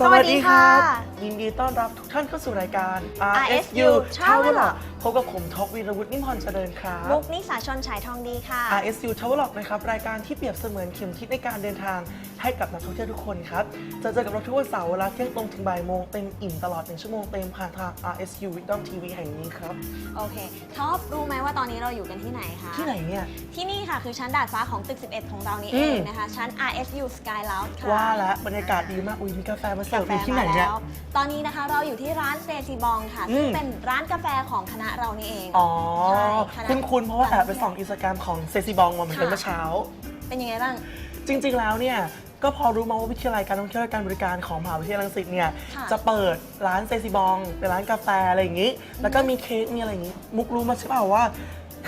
สวัสดีครับสวัสดีค่ะ ยินดีต้อนรับทุกท่านเข้าสู่รายการ RSU Travelog พบกับผมท็อปวีรวุฒินิมพรเจริญครับมุกนิสาชนฉายทองดีค่ะ RSU Travelog นะครับ รายการที่เปรียบเสมือนเข็มทิศในการเดินทางให้กับนักท่องเที่ยวทุกคนครับ จะเจอกับเราทุกวันเสาร์เวลาเที่ยงตรงถึงบ่ายโมงเต็มอิ่มตลอดหนึ่งชั่วโมงเต็มผ่านทาง RSU Wisdom TV แห่งนี้ครับ โอเค ท็อปรู้ไหมว่าตอนนี้เราอยู่กันที่ไหนคะ ที่ไหนเนี่ย ที่นี่ค่ะคือชั้นดาดฟ้าของตึก 11 ของเรานี่อืเอมงนะคะ ชั้น RSU Sky Lounge ค่ะ ว่าแล้วบรรยากาศดีมาก อุ้ยมีกาแฟมาเสิร์ฟกาแฟอยู่ที่ไหนมาเนี่ยแล้วตอนนี้นะคะเราอยู่ที่ร้านเซซีบองค่ะอืมซึ่งเป็นร้านกาแฟของคณะเรานี่เอง อ๋อ ใช่คณะ คุ้นๆเพราะว่าแอบไปส่องอินสตาแกรมของเซซิบองมาเหมือนกันค่ะ เมื่อเช้า เป็นยังไงบ้าง จริงๆแล้วเนี่ยก็พอรู้มาว่าวิทยาลัยการท่องเที่ยวและการบริการของมหาวิทยาลัยรังสิตเนี่ยค่ะ จะเปิดร้านเซซิบองเป็นร้านกาแฟอะไรอย่างนี้ แล้วก็มีเค้กมีอะไรอย่างนี้ มุกรู้มาใช่เปล่าว่า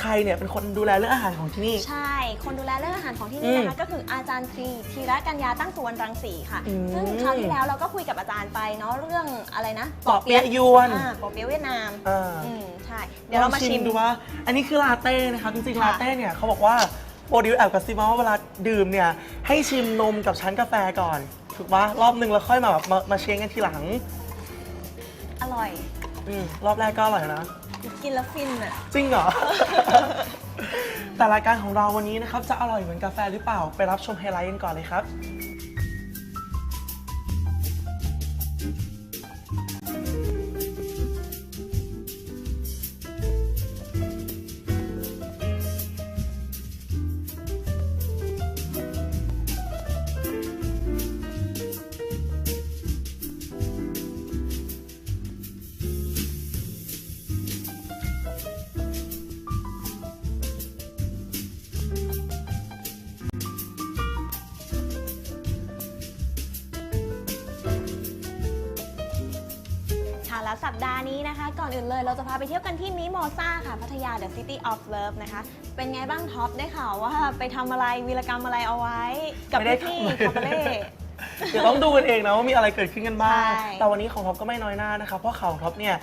ใครเนี่ยเป็นคนดูแลเรื่องอาหารของที่นี่ ใช่ คนดูแลเรื่องอาหารของที่นี่นะคะก็คืออาจารย์ตรีธีระกัญญาตั้งสุวรรณรังสีค่ะ อืม ซึ่งคราวที่แล้วเราก็คุยกับอาจารย์ไปเนาะเรื่องอะไรนะปอเปี๊ยะยวนอ่าปอเปี๊ยะเวียดนามอ่าอืมใช่ เดี๋ยวเรามาชิมดูว่า อันนี้คือลาเต้นะครับ จริงๆค่ะลาเต้เนี่ยเขาบอกว่าโปรดิวแอบกับซิมาว่าเวลาดื่มเนี่ยให้ชิมนมกับชั้นกาแฟก่อน ถูกปะรอบหนึ่งแล้วค่อยมาแบบมามาเชงกันทีหลังอร่อยอมรอบแรกก็อร่อยนะ กินแล้วฟินอะ จริงเหรอ แต่รายการของเราวันนี้นะครับ จะอร่อยเหมือนกาแฟหรือเปล่า ไปรับชมไฮไลท์กันก่อนเลยครับ สัปดาห์นี้นะคะ ก่อนอื่นเลยเราจะพาไปเที่ยวกันที่มิโมซาค่ะ พัทยา The City of Love นะคะ เป็นไงบ้างท็อปได้ข่าวว่าไปทำอะไรวีรกรรมอะไรเอาไว้ กับไม่ได้พี่ทำเลยคาบาเล่ เดี๋ยวต้องดูกันเองนะว่ามีอะไรเกิดขึ้นกันบ้าง ใช่ แต่วันนี้ของท็อปก็ไม่น้อยหน้านะคะ เพราะข่าวของท็อปเนี่ย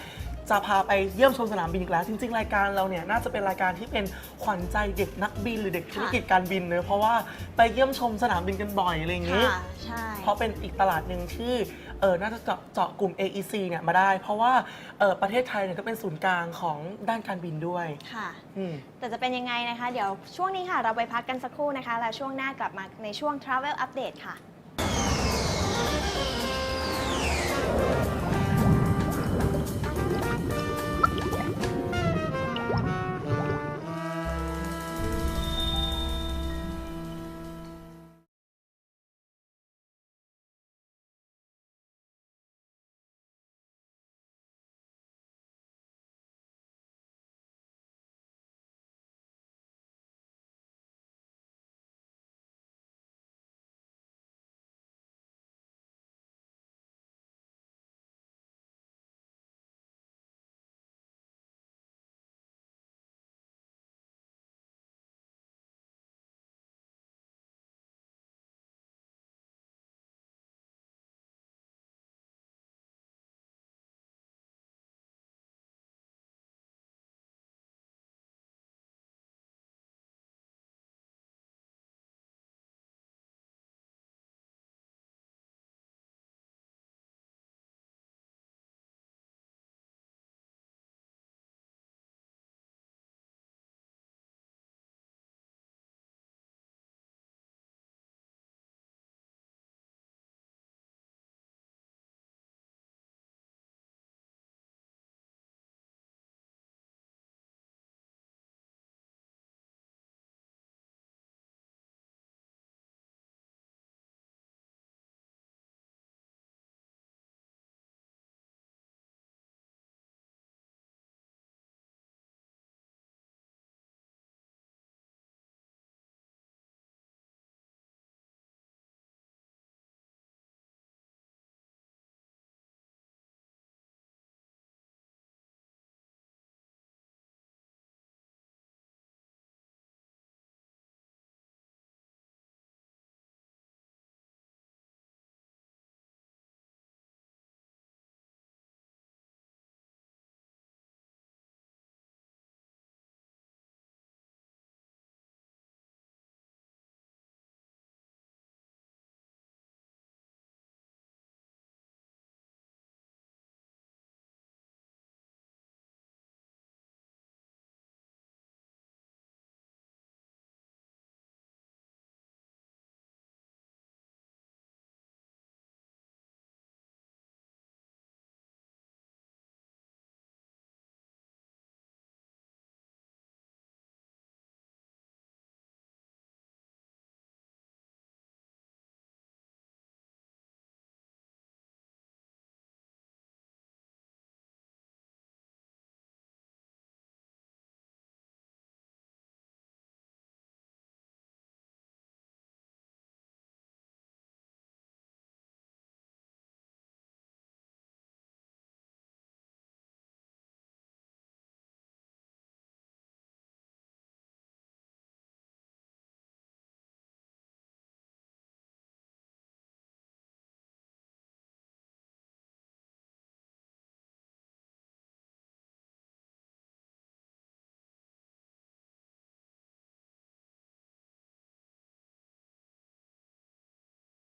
จะพาไปเยี่ยมชมสนามบินอีกแล้ว จริง ๆ รายการเราเนี่ยน่าจะเป็นรายการที่เป็นขวัญใจเด็กนักบินหรือเด็กธุรกิจการบินเนอะเพราะว่าไปเยี่ยมชมสนามบินกันบ่อยอะไรอย่างนี้ ค่ะ ใช่ เพราะเป็นอีกตลาดหนึ่งที่ เออน่าจะเจาะเจาะกลุ่ม AEC เนี่ยมาได้ เพราะว่าเออประเทศไทยเนี่ยก็เป็นศูนย์กลางของด้านการบินด้วยค่ะ อืม แต่จะเป็นยังไงนะคะ เดี๋ยวช่วงนี้ค่ะ เราไปพักกันสักครู่นะคะ แล้วช่วงหน้ากลับมาในช่วง Travel Update ค่ะ